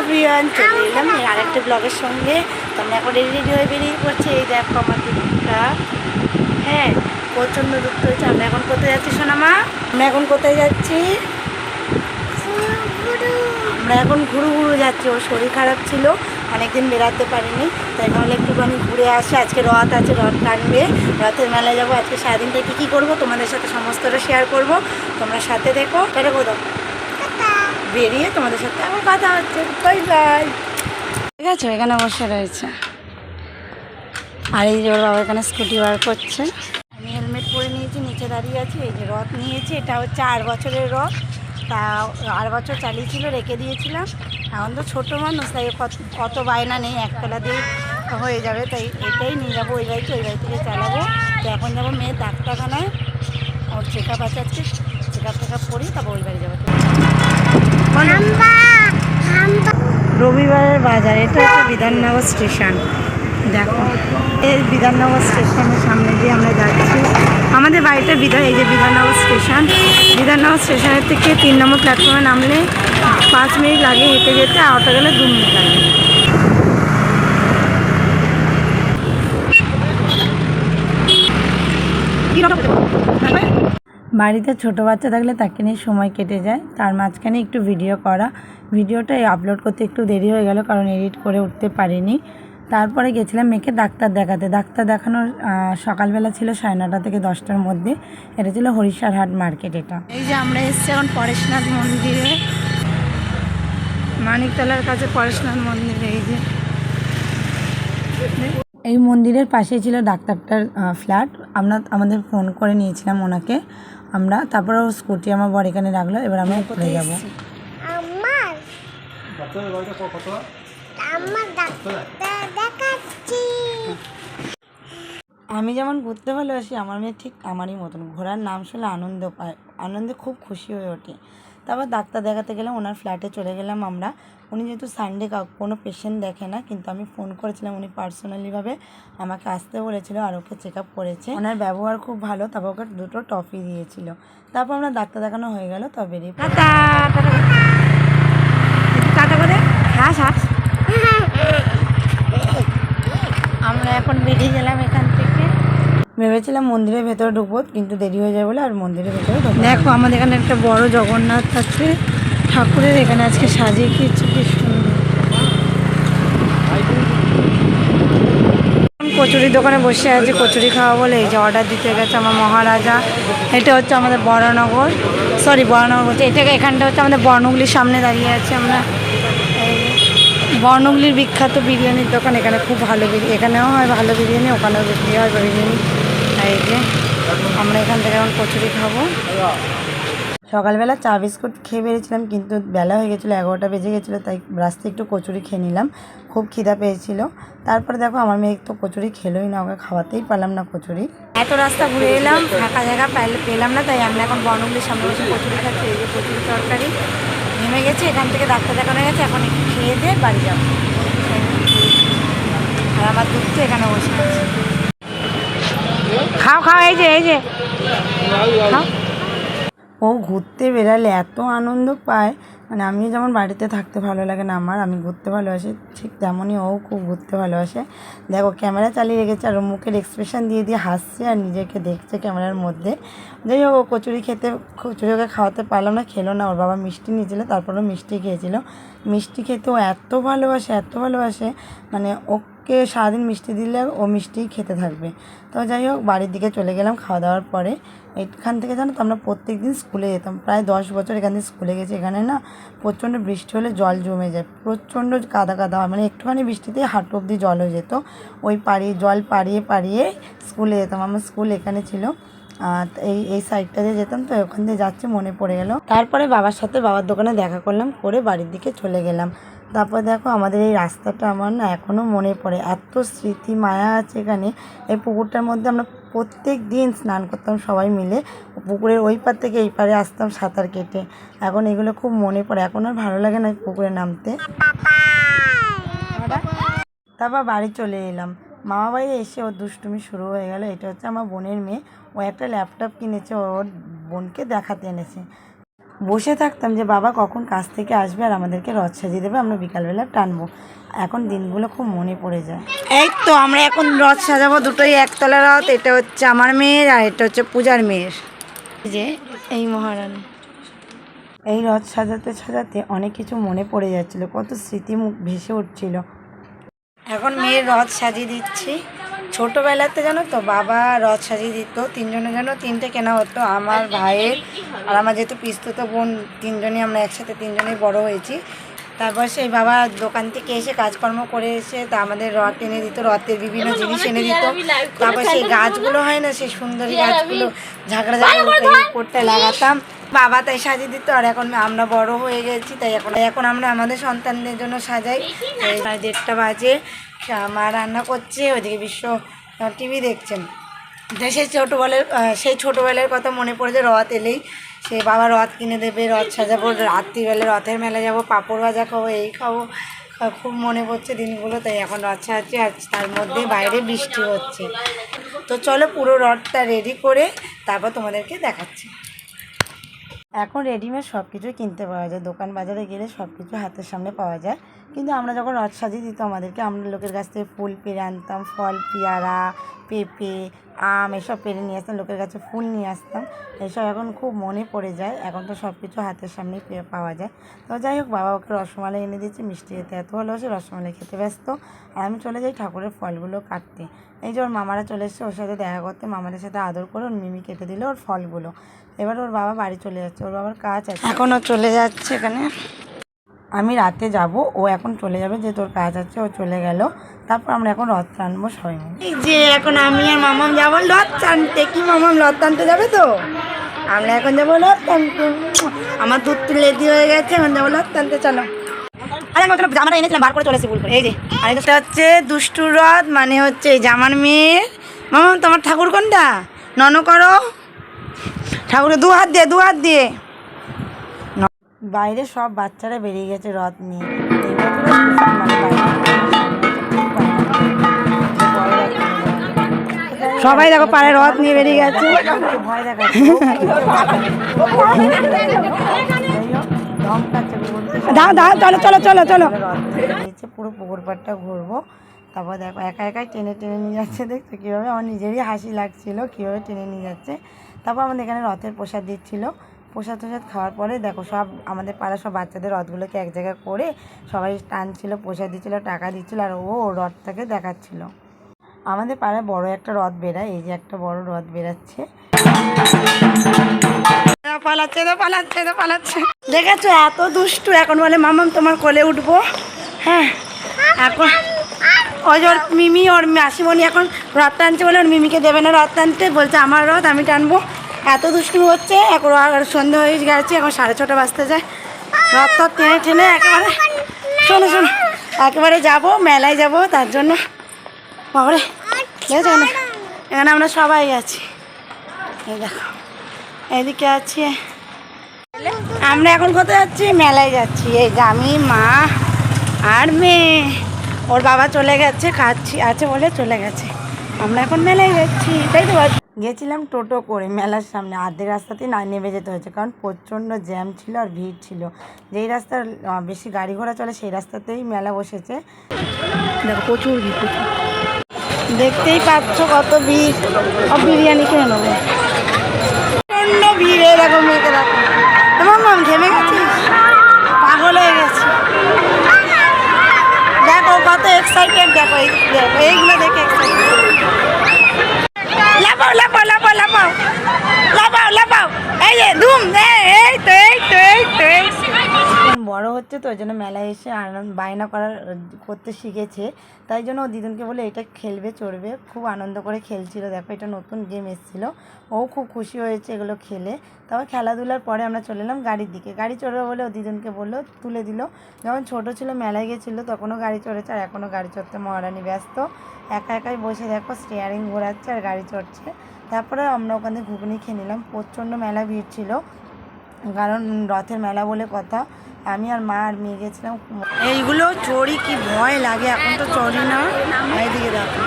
Everyone চলে এলাম। এই আরেকটা ব্লগের সঙ্গে। তোমরা এখন রেডি রেডি হয়ে বেরিয়ে পড়ছে। এই দেখো আমার দুধটা হ্যাঁ প্রচণ্ড দুধ হয়েছে। আমরা এখন কোথায় যাচ্ছি সোনামা আমরা এখন কোথায় যাচ্ছি? আমরা এখন ঘুরু ঘুরু যাচ্ছি। ওর শরীর খারাপ ছিল। অনেকদিন বেরাতে পারিনি। তাই ভাবলে একটুখানি ঘুরে আসে। আজকে রথ আছে রথ টানবে। রথের মেলায় যাব। আজকে সারাদিনটা কী কী করব? তোমাদের সাথে সমস্তটা শেয়ার করব। তোমরা সাথে দেখো। এটা কোথাও বেরিয়ে তোমাদের সাথে আবার কথা হচ্ছে। বাই বাই ঠিক আছে, এখানে বসে রয়েছে। আর এই যে ওর বাবা এখানে স্কুটি বার করছে। আমি হেলমেট পরে নিয়েছি, নিচে দাঁড়িয়ে আছি, এই যে রথ নিয়েছি, এটা হচ্ছে আট বছরের রথ। তা আট বছর চালিয়েছিল রেখে দিয়েছিলাম। এখন তো ছোটো মানুষ, তাই কত বায়না নেই, একতলা দিয়ে হয়ে যাবে, তাই এটাই নিয়ে যাব, ওই বাড়িতে ওই বাড়ি থেকে চালাবো। তো এখন যাব মেয়ের ডাক্তারখানায়। ওর চেক আপ আছে আজকে চেক আপ টেক আপ করি তারপর ওই বাড়ি যাব। রবিবারের বাজার, এটা হচ্ছে বিধাননগর স্টেশন। দেখো, এই বিধাননগর স্টেশনের সামনে দিয়ে আমরা যাচ্ছি। আমাদের বাড়িটা বিধান এই যে বিধাননগর স্টেশন। বিধাননগর স্টেশনের থেকে তিন নম্বর প্ল্যাটফর্মে নামলে পাঁচ মিনিট লাগে হেঁটে যেতে, আর গেলে দু মিনিট লাগে। বাড়িতে ছোট বাচ্চা থাকলে তাকে নিয়ে সময় কেটে যায়। তার মাঝখানে একটু ভিডিও করা। ভিডিওটা আপলোড করতে একটু দেরি হয়ে গেল কারণ এডিট করে উঠতে পারিনি। তারপরে গেছিলাম মেয়েকে ডাক্তার দেখাতে। ডাক্তার দেখানোর সকালবেলা ছিল সাড়ে নটা থেকে দশটার মধ্যে। এটা ছিল হরিশার হাট মার্কেট এটা। এই যে আমরা এসছি এখন পরেশনাথ মন্দিরে। মানিকতলার কাছে পরেশনাথ মন্দির এই যে। এই মন্দিরের পাশেই ছিল ডাক্তারটার ফ্ল্যাট আমরা আমাদের ফোন করে নিয়েছিলাম ওনাকে। আমরা তারপর ও স্কুটি আমার বর এখানে রাখল। এবার আমরা উপরে যাব। আমার আমার ডাক্তার দেখাচ্ছি। আমি যেমন ঘুরতে ভালোবাসি আমার মেয়ে ঠিক আমারই মতন। ঘোরার নাম শুনলে আনন্দ পায়। আনন্দে খুব খুশি হয়ে ওঠে। তারপর ডাক্তার দেখাতে গেলাম ওনার ফ্ল্যাটে চলে গেলাম আমরা। উনি যেহেতু সানডে কোনো পেশেন্ট দেখে না কিন্তু আমি ফোন করেছিলাম উনি পার্সোনালিভাবে আমাকে আসতে বলেছিল আর ওকে চেক আপ করেছে। ওনার ব্যবহার খুব ভালো তারপর ওকে দুটো টফি দিয়েছিল। তারপর আমরা ডাক্তার দেখানো হয়ে গেল তবে বেরিয়ে হাস আমরা এখন বেরিয়ে গেলাম এখান থেকে। ভেবেছিলাম মন্দিরের ভেতরে ঢুকবো কিন্তু দেরি হয়ে যাবে বলে আর মন্দিরের ভেতরে দেখো আমাদের এখানে একটা বড় জগন্নাথ আছে। ঠাকুরের এখানে আজকে সাজিয়ে দিয়েছে কি সুন্দর। কচুরির দোকানে বসে আছি কচুরি খাওয়া বলে। এই যে অর্ডার দিতে গেছে আমার মহারাজা। এটা হচ্ছে আমাদের বড়নগর সরি বড়নগর বলছি এটা এখানটা হচ্ছে আমাদের বর্ণগুলির সামনে দাঁড়িয়ে আছে আমরা। বর্ণগুলির বিখ্যাত বিরিয়ানির দোকান এখানে খুব ভালো বিরিয়ানি এখানেও হয় ভালো বিরিয়ানি, ওখানেও বিক্রি হয় বিরিয়ানি। এই যে, আমরা এখান থেকে এখন কচুরি খাব। সকালবেলা চা বিস্কুট খেয়ে বেরিয়েছিলাম, কিন্তু বেলা হয়ে গেছিল, এগারোটা বেজে গেছিল, তাই রাস্তায় একটু কচুরি খেয়ে নিলাম। খুব খিদা পেয়েছিল। তারপরে দেখো, আমার মেয়ে তো কচুরি খেলোই না, ওকে খাওয়াতেই পারলাম না কচুরি। এত রাস্তা ঘুরে এলাম, ফাঁকা জায়গা পেলাম না, তাই আমরা এখন বনগুলির সামনে বসে কচুরি খাচ্ছি, এই যে কচুরি তরকারি। নেমে গেছে, এখান থেকে ডাক্তার দেখানো গেছে, এখন একটু খেয়ে দিয়ে বাড়ি যাব। আর আমার দুধ তো এখানে বসে আছে। খাও খাও, এই যে এই যে। ও ঘুরতে বেরালে এত আনন্দ পায় মানে আমি যেমন বাড়িতে থাকতে ভালো লাগে না আমার, আমি ঘুরতে ভালোবাসি, ঠিক তেমনই ও খুব ঘুরতে ভালোবাসে। দেখো, ক্যামেরা চালিয়ে রেখেছে আর মুখের এক্সপ্রেশন দিয়ে দিয়ে হাসছে আর নিজেকে দেখছে ক্যামেরার মধ্যে। যাই হোক, ও কচুরি খেতে, কচুরি ওকে খাওয়াতে পারলাম না, খেলো না। ওর বাবা মিষ্টি নিয়েছিল তারপরও মিষ্টি খেয়েছিল। মিষ্টি খেতে ও এত ভালোবাসে এত ভালোবাসে মানে ওকে সারাদিন মিষ্টি দিলে ও মিষ্টিই খেতে থাকবে। তো যাই হোক, বাড়ির দিকে চলে গেলাম খাওয়া দাওয়ার পরে। এখান থেকে জানো তো আমরা প্রত্যেক দিন স্কুলে যেতাম। প্রায় দশ বছর এখান থেকে স্কুলে গেছি। এখানে না প্রচণ্ড বৃষ্টি হলে জল জমে যায়। প্রচণ্ড কাদা কাদা হয়। মানে একটুখানি বৃষ্টিতেই হাঁটু অব্দি জল হয়ে যেত। ওই পাড়িয়ে জল পাড়িয়ে পাড়িয়ে স্কুলে যেতাম। আমার স্কুল এখানে ছিল। এই এই সাইডটা দিয়ে যেতাম তো, ওখান দিয়ে যাচ্ছে মনে পড়ে গেল। তারপরে বাবার সাথে বাবার দোকানে দেখা করলাম, করে বাড়ির দিকে চলে গেলাম। তারপর দেখো আমাদের এই রাস্তাটা আমার না এখনও মনে পড়ে। এত স্মৃতি, মায়া আছে এখানে। এই পুকুরটার মধ্যে আমরা প্রত্যেক দিন স্নান করতাম সবাই মিলে। পুকুরের ওই পার থেকে এই পারে আসতাম সাঁতার কেটে। এখন এগুলো খুব মনে পড়ে। এখন আর ভালো লাগে না পুকুরে নামতে। তারপর বাড়ি চলে এলাম। মামা বাড়ি এসে ওর দুষ্টুমি শুরু হয়ে গেল। এটা হচ্ছে আমার বোনের মেয়ে। ও একটা ল্যাপটপ কিনেছে ওর বোনকে দেখাতে এনেছে। বসে থাকতাম যে বাবা কখন কাজ থেকে আসবে আর আমাদেরকে রথ সাজিয়ে দেবে? আমরা বিকালবেলা টানবো। এখন দিনগুলো খুব মনে পড়ে যায়। এই তো আমরা এখন রথ সাজাবো দুটোই একতলা রথ এটা হচ্ছে আমার মেয়ের আর এটা হচ্ছে পূজার মেয়ের। যে এই মহারানী। এই রথ সাজাতে সাজাতে অনেক কিছু মনে পড়ে যাচ্ছিল কত স্মৃতি মুখ ভেসে উঠছিল। এখন মেয়ের রথ সাজিয়ে দিচ্ছি। ছোটোবেলাতে জানো তো বাবা রথ সাজিয়ে দিত তিনজনের জন্য তিনটে কেনা হতো আমার ভাইয়ের আর আমার যেহেতু পিস্তুত বোন তিনজনই আমরা একসাথে তিনজনেই বড় হয়েছি। তারপর সেই বাবা দোকান থেকে এসে কাজকর্ম করে এসে তা আমাদের রথ এনে দিত রথের বিভিন্ন জিনিস এনে দিত। তারপর সেই গাছগুলো হয় না সেই সুন্দরী গাছগুলো ঝাঁকড়া ঝাঁকড়া করতে লাগাতাম। বাবা তাই সাজিয়ে দিত আর এখন আমরা বড় হয়ে গেছি তাই এখন এখন আমরা আমাদের সন্তানদের জন্য সাজাই। দেড়টা বাজে। মা রান্না করছে ওইদিকে বিশ্ব টিভি দেখছেন। সেই ছোটোবেলার সেই ছোটোবেলার কথা মনে পড়ে যে রথ এলেই। সে বাবা রথ কিনে দেবে, রথ সাজাবো, রাত্রিবেলা রথের মেলা যাব, পাঁপড় ভাজা খাব, এই খাব। খুব মনে পড়ছে দিনগুলো, তাই এখন রথ সাজাচ্ছি, আর তার মধ্যে বাইরে বৃষ্টি হচ্ছে। তো চলো পুরো রথটা রেডি করে তারপর তোমাদেরকে দেখাচ্ছি। এখন রেডিমেড সব কিছুই কিনতে পাওয়া যায়। দোকান বাজারে গেলে সব কিছু হাতের সামনে পাওয়া যায়। কিন্তু আমরা যখন রথ সাজিয়ে দিত আমাদেরকে, আমরা লোকের কাছ থেকে ফুল পেরে আনতাম, ফল, পেয়ারা পেঁপে, আম এসব পেরে নিয়ে আসতাম, লোকের কাছে ফুল নিয়ে আসতাম। এসব এখন খুব মনে পড়ে যায়। এখন তো সব কিছু হাতের সামনেই পেয়ে পাওয়া যায়। তো যাই হোক, বাবা ওকে রসমালাই এনে দিয়েছে, মিষ্টি খেতে। এত ভালোবাসে রসমালাই খেতে ব্যস্ত। আর আমি চলে যাই ঠাকুরের ফলগুলো কাটতে। এই যে ওর মামারা চলে এসছে, ওর সাথে দেখা করতে। মামাদের সাথে আদর করে ওর মিমি কেটে দিল ওর ফলগুলো। এবার ওর বাবা বাড়ি চলে যাচ্ছে। ওর বাবার কাজ আছে। এখনও চলে যাচ্ছে এখানে। আমি রাতে যাব, ও এখন চলে যাবে, যে তোর কাজ আছে ও চলে গেল। তারপর আমরা এখন রথ টানবো সবাই মিলে। যে এখন আমি আর মামাম যাব রথ টানতে। কি মামাম, রথ টানতে যাবে তো? আমরা এখন যাব রথ টানতে। আমার দুধ লেদি হয়ে গেছে, এখন যাব রথ টানতে, চলো। আরে বার করে হচ্ছে দুষ্টুর রথ মানে হচ্ছে জামার মেয়ে তোমার ঠাকুর কোনটা? নন করো। ঠাকুরে দু হাত দিয়ে, দু হাত দিয়ে। বাইরে সব বাচ্চারা বেরিয়ে গেছে রথ নিয়ে। মানে সবাই দেখো পাড়ে রথ নিয়ে বেরিয়ে গেছে। দাও দাও, চলো চলো চলো চলো। পুরো পুকুর পাড়টা ঘুরবো। তারপর দেখো, একা একাই টেনে টেনে নিয়ে যাচ্ছে দেখছ? কীভাবে? আমার নিজেরই হাসি লাগছিল, কীভাবে টেনে নিয়ে যাচ্ছে? তারপর আমাদের এখানে রথের প্রসাদ দিচ্ছিল। প্রসাদ টসাদ খাওয়ার পরে দেখো সব আমাদের পাড়ার সব বাচ্চাদের রথগুলোকে এক জায়গায় করে সবাই টানছিল, প্রসাদ দিচ্ছিল, টাকা দিচ্ছিল আর ও রথটাকে দেখাচ্ছিল। আমাদের পাড়ায় বড় একটা রথ বেরায় এই যে একটা বড় রথ বেরাচ্ছে পালাচ্ছে তো পালাচ্ছে তো পালাচ্ছে। দেখেছ এত দুষ্টু, এখন বলে মামাম তোমার কোলে উঠবো। হ্যাঁ এখন ওই ওর মিমি, ওর মাসিমণি এখন রথ টানছে বলে, ওর মিমিকে দেবে না, রথ টানতে। বলছে, আমার রথ, আমি টানবো। এত দুষ্টুমি হচ্ছে, এখন আর সন্ধে হয়ে গেছে, এখন সাড়ে ছটা বাজতে যায়। রথ টথ টেনে টেনে একেবারে শোনো শোনো, একেবারে যাব, মেলায় যাব, তার জন্য। বাবারে দেখেছ না এখানে আমরা সবাই আছি। এই দেখো, এদিকে আছি। আমরা এখন কোথায় যাচ্ছি? মেলায় যাচ্ছি। এই যে আমি, মা আর মেয়ে। ওর বাবা চলে গেছে, খাচ্ছি, আছে বলে চলে গেছে। আমরা এখন মেলায় যাচ্ছি, তাই তো? গেছিলাম টোটো করে মেলার সামনে। আর্ধেক রাস্তাতেই না নেমে যেতে হয়েছে কারণ প্রচণ্ড জ্যাম ছিল আর ভিড় ছিল। যেই রাস্তার বেশি গাড়ি ঘোড়া চলে সেই রাস্তাতেই মেলা বসেছে। দেখো প্রচুর ভিড় দেখতেই পাচ্ছ কত ভিড়। বিরিয়ানি খেয়ে নেব। প্রচণ্ড ভিড় মেয়েকে দেখো। তোমার মাম ঘেমে গেছিস? পাগল হয়ে গেছে। দেখো কত এক্সাইটেড দেখো এই দেখো এইগুলো দেখে এক্সাইটেড এই যে, ধুম, এই তো এই তো এই, তো বড় হচ্ছে তো, ওই জন্য মেলায় এসে আনন্দ, বায়না করার, করতে শিখেছে। তাই জন্য ও দিদুনকে বলে এটা খেলবে, চড়বে। খুব আনন্দ করে খেলছিল। দেখো, এটা নতুন গেম এসেছিল। ও খুব খুশি হয়েছে এগুলো খেলে। তারপর খেলাধুলার পরে আমরা চলে এলাম গাড়ির দিকে। গাড়ি চড়বে বলে ও দিদুনকে বলল, তুলে দিল। যখন ছোট ছিল, মেলায় গেছিল, তখনও গাড়ি চড়েছে আর এখনও গাড়ি চড়তে মহারানি ব্যস্ত। একা একাই বসে দেখো স্টিয়ারিং ঘোরাচ্ছে আর গাড়ি চড়ছে। তারপরে আমরা ওখানে ঘুগনি খেয়ে নিলাম। প্রচণ্ড মেলা ভিড় ছিল। কারণ রথের মেলা বলে কথা। আমি আর মা আর মেয়ে গেছিলাম। এইগুলো চড়ি কি ভয় লাগে? এখন তো চড়ি না। এইদিকে দেখো।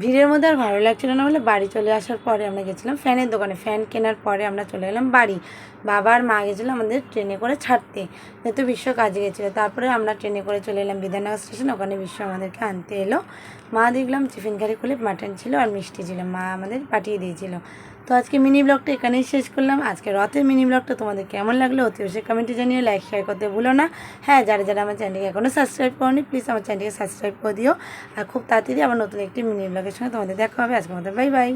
ভিড়ের মধ্যে আর ভালো লাগছিল না বলে বাড়ি চলে আসার পরে আমরা গেছিলাম ফ্যানের দোকানে। ফ্যান কেনার পরে আমরা চলে এলাম বাড়ি। বাবা আর মা গেছিল আমাদের ট্রেনে করে ছাড়তে। যেহেতু বিশ্ব কাজে গেছিল, তারপরে আমরা ট্রেনে করে চলে এলাম বিধাননগর স্টেশন। ওখানে বিশ্ব আমাদেরকে আনতে এলো। মা দেখলাম টিফিন খারি খুলে মাটন ছিল আর মিষ্টি ছিল। মা আমাদের পাঠিয়ে দিয়েছিল। তো আজকে মিনি ব্লগটা এখানেই শেষ করলাম। আজকে রথের মিনি ব্লগটা তোমাদের কেমন লাগল অতি অবশ্যই কমেন্টে জানিয়ে লাইক শেয়ার করতে ভুলো না। হ্যাঁ যারা যারা আমার চ্যানেলকে এখনও সাবস্ক্রাইব করনি প্লিজ আমার চ্যানেলকে সাবস্ক্রাইব করে দিও। আর খুব তাড়াতাড়ি আবার নতুন একটি মিনি ব্লগের সঙ্গে তোমাদের দেখা হবে। আজকে মতো বাই বাই